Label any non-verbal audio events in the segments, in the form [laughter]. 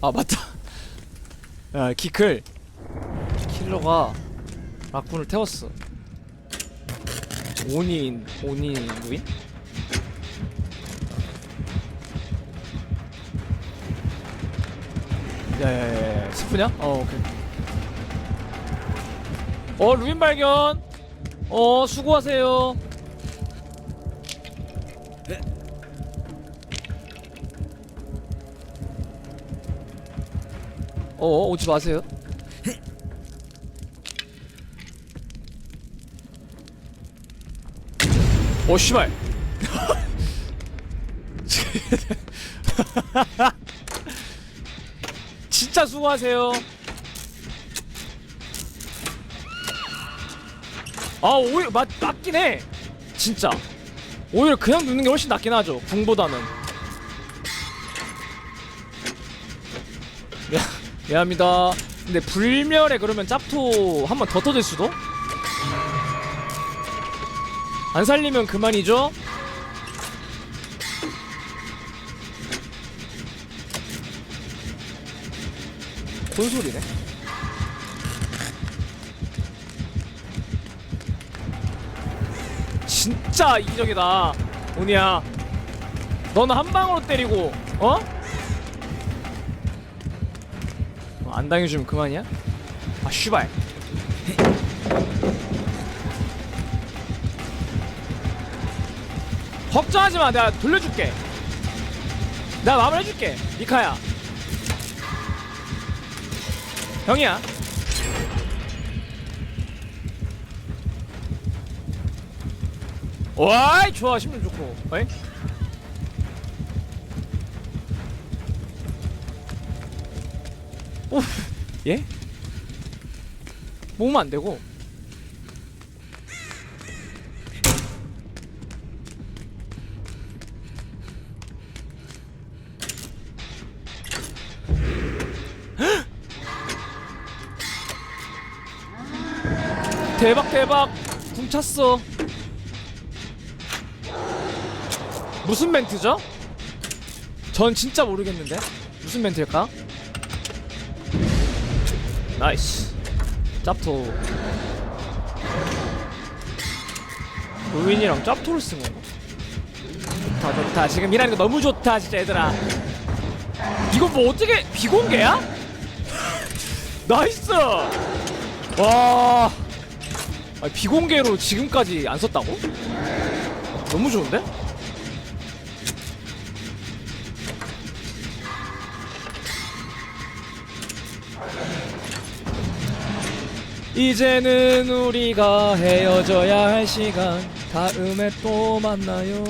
아 맞다. 야 키클. 킬러가 라쿤을 태웠어. 오닌 무인? 야야야야 스프냐? 어 오케이. 어 루인 발견! 어 수고하세요 어 오지 마세요. 오 씨발. [laughs] 진짜 수고하세요. 아 오히려 맞, 맞긴 해. 진짜. 오히려 그냥 눕는 게 훨씬 낫긴 하죠 궁보다는 미안, 미안합니다 근데 불멸에 그러면 짭토 한 번 더 터질 수도? 안 살리면 그만이죠? 뭔 소리네? 진짜 이기적이다 오니야 너는 한 방으로 때리고 어? 어, 안 당해주면 그만이야? 아 씨발. 걱정하지 마. 내가 돌려줄게. 내가 마무리 해줄게. 미카야. 형이야. 와이 좋아. 심리 좋고. 어이? 오 예? 모으면 안 되고 [gasps] 대박 대박 궁 찼어 무슨 멘트죠? 전 진짜 모르겠는데 무슨 멘트일까? 나이스 짭토 로윈이랑 짭토를 쓴 건가? 좋다 좋다 지금 일하는 거 너무 좋다 진짜 얘들아 이거 뭐 어떻게 비공개야? [laughs] 나이스 와 아니, 비공개로 지금까지 안 썼다고? 너무 좋은데? 이제는 우리가 헤어져야 할 시간. 다음에 또 만나요.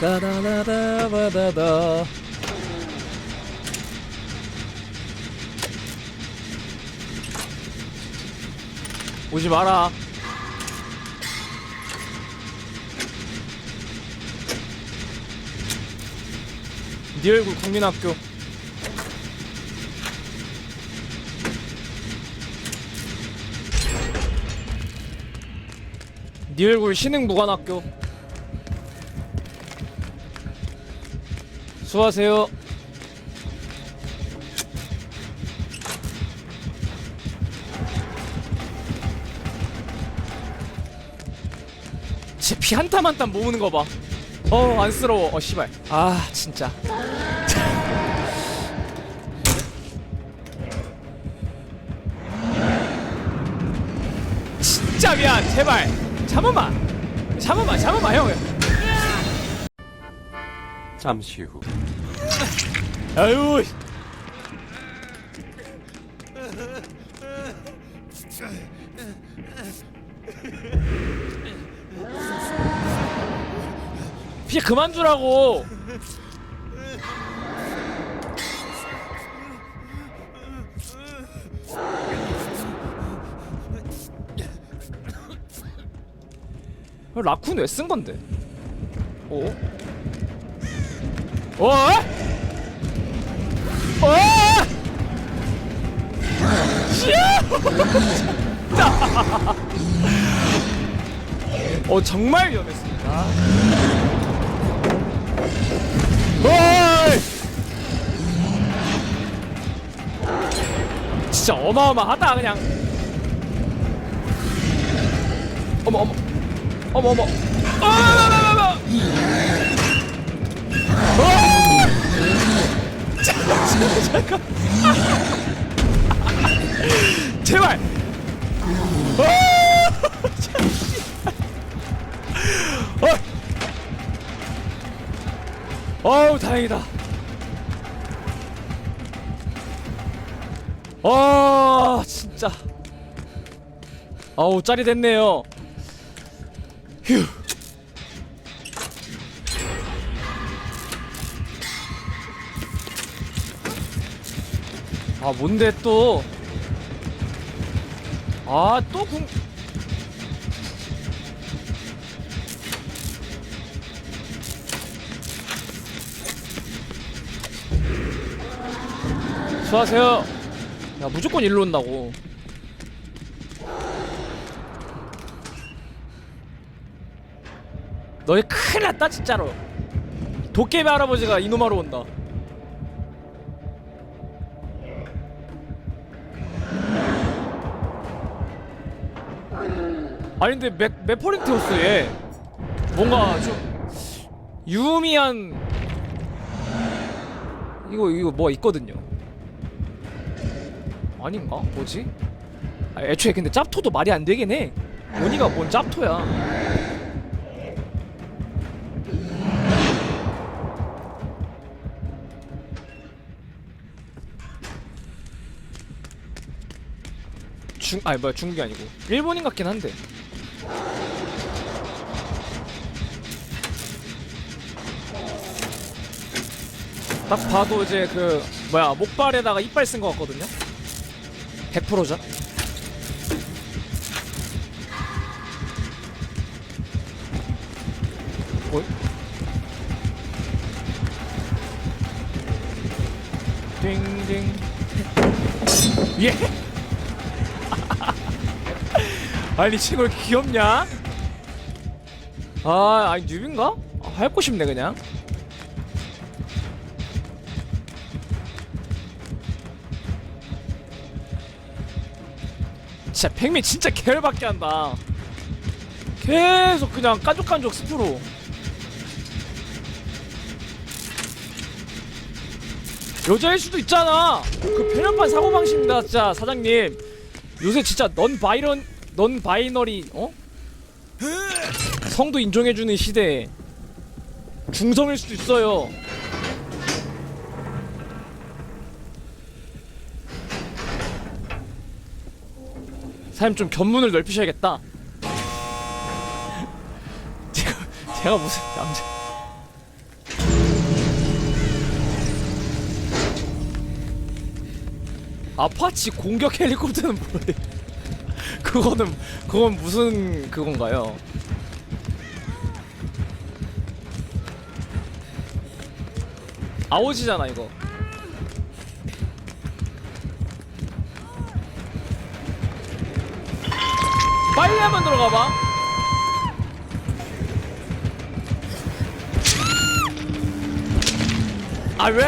다다다다다다다 오지 마라 네 얼굴 국민학교 네 얼굴 신흥 무관학교 수고하세요 제 피한땀한땀 모으는 거 봐. 어 안쓰러워. 어 씨발. 아 진짜. [laughs] 진짜 미안. 제발. 잠깐만. 잠깐만. 잠깐만 형. 잠시 후 아유. 피 그만 주라고. 어, 라쿤 왜 쓴 건데? 어? 어? 어? 어 정말 위험했습니다. 진짜 어마어마하다 그냥. 어머 어머. 어머 어머. 어머머머머 잠깐. 제발. 어! 어우 다행이다. 아 진짜. 아우 됐네요 휴 아 뭔데 또 아, 또 궁. 수고하세요. 야, 무조건 일로 온다고. 너희 큰일 났다, 진짜로. 도깨비 할아버지가 이놈하러 온다. 아니 근데 맥, 맥포린트였어 얘 뭔가 좀 유미한 이거 이거 뭐 있거든요 아닌가? 뭐지? 아, 애초에 근데 짭토도 말이 안 되긴 해 원이가 뭔 짭토야 중 아니 뭐야 중국이 아니고. 일본인 같긴 한데. 딱 봐도 이제 그 뭐야 목발에다가 이빨 쓴 것 같거든요? 100%죠? 뭐? 띵띵 예? 아니 친구 귀엽냐? 아 아니 뉴비인가? 아, 핥고 싶네 그냥. 진짜 팽미 진짜 계열받게 한다 계속 그냥 깐족깐족 스프로. 여자일 수도 있잖아. 그 편협한 사고방식입니다 진짜 사장님. 요새 진짜 넌 바이런 넌 바이너리 어? 성도 인정해주는 시대에 중성일 수도 있어요 사장님 좀 견문을 넓히셔야겠다 [laughs] 제가, 제가 무슨 남자 아파치 공격 헬리콥터는 뭐예요? 그거는 그건 무슨 그건가요? 아오지잖아 이거. 빨리 한번 들어가 봐. 아 왜?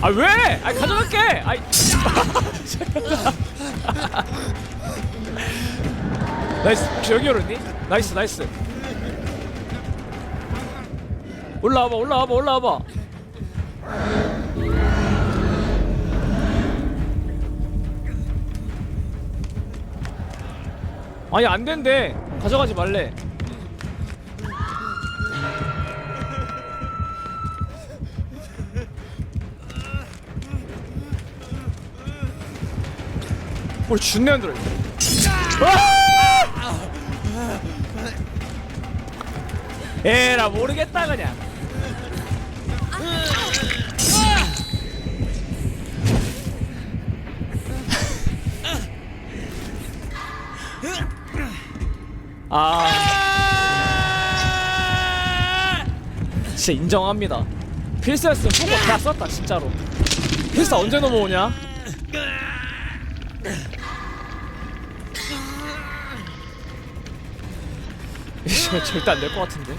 아 왜? 아 가져갈게. 아이. [laughs] 나이스. 혹시 여기 열었니? 나이스 나이스. 올라와봐 올라와봐 올라와봐. 아니 안 된대. 가져가지 말래. 우리 준내 안 들어. 아! 에라 모르겠다 그냥. 아. 진짜 인정합니다. 필스였으면 포고 다 썼다 진짜로. 필스 언제 넘어오냐? 이거 [laughs] 절대 안 될 것 같은데.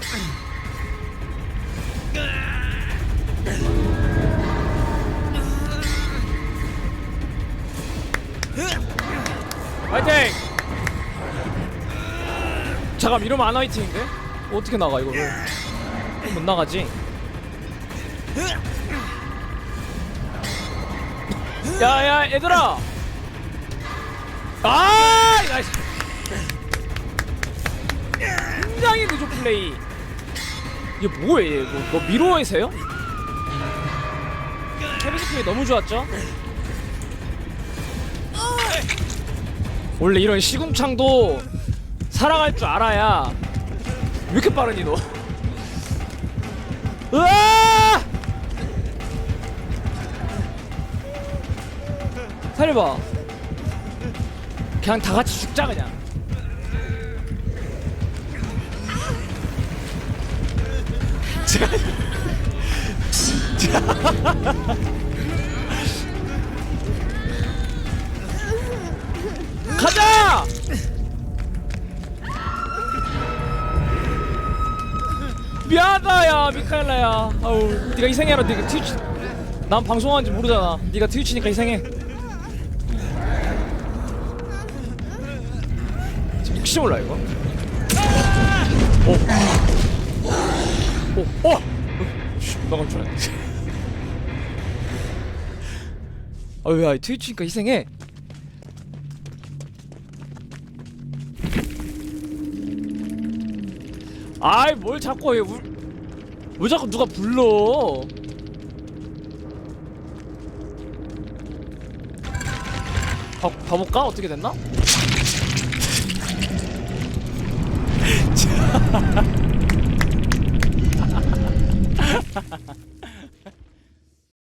화이팅! 잠깐 이러면 안 화이팅인데? 어떻게 나가 이거를? 못 나가지. 야야 얘들아! 아 나이스. 굉장히 늦은 플레이. 이게 뭐예요? 얘? 뭐, 뭐 미로에서요? 플레이 너무 좋았죠? 원래 이런 시궁창도 살아갈 줄 알아야 왜 이렇게 빠르니 너? 으아! 살려봐. 그냥 다 같이 죽자 그냥. 가자! 미안하다 야 미카엘라야. 아우 네가 희생해라. 네가 트위치 난 방송하는지 모르잖아. 네가 트위치니까 희생해. 혹시 몰라 이거? 오. 오. 오. 씨, 나갈 줄 알았네 아야 트위치니까 희생해 아이 뭘 자꾸 해 우... 왜 자꾸 누가 불러 봐, 봐볼까? 어떻게 됐나? [laughs] [laughs]